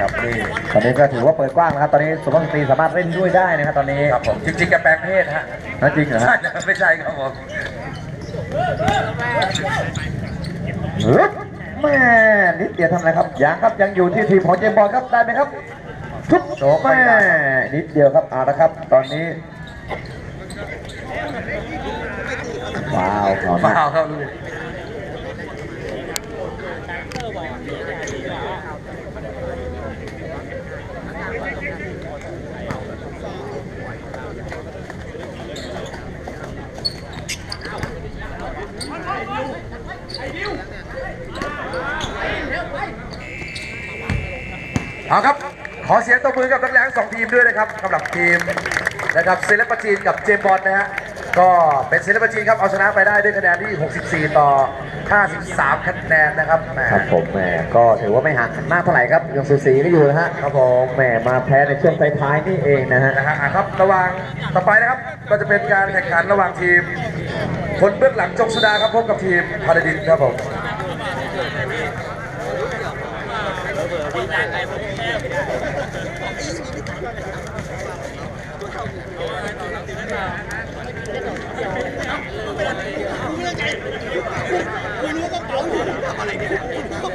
ครับนี่ตอนนี้ก็ถือว่าเปิดกว้างนะครับ ตอนนี้สุภาพสตรีสามารถเล่นด้วยได้นะครับตอนนี้ครับผมจริงๆแกแปลงเพศฮะนั่นจริงเหรอใช่ฮะนะไม่ใช่ครับผมฮึบแม่นิดเดียวทำอะไรครับยังครับยังอยู่ที่ทีมของเจมส์บอลครับได้ไหมครับทุบแม่นิดเดียวครับเอาละครับ ตอนนี้ว้าวขอฟานะวครับลูก เอาครับ ขอเสียงตบมือกับนักแรงสองทีมด้วยนะครับสำหรับทีมนะครับเซเลปจีนกับเจมส์บอลนะฮะก็เป็นเซเลปจีนครับเอาชนะไปได้ด้วยคะแนนที่ 64 ต่อ 53 คะแนนนะครับแหมครับผมแหม่ก็ถือว่าไม่ห่างกันมากเท่าไหร่ครับยังสูสีก็อยู่นะฮะครับผมแหม่มาแพ้ในช่วงท้ายๆนี่เองนะฮะนะฮะอะครับระหว่างต่อไปนะครับก็จะเป็นการแข่งขันระหว่างทีม คนเบื้องหลังจงสุดาครับพบกับทีมพาราดินครับผม 我ม่รู้他妈来ก็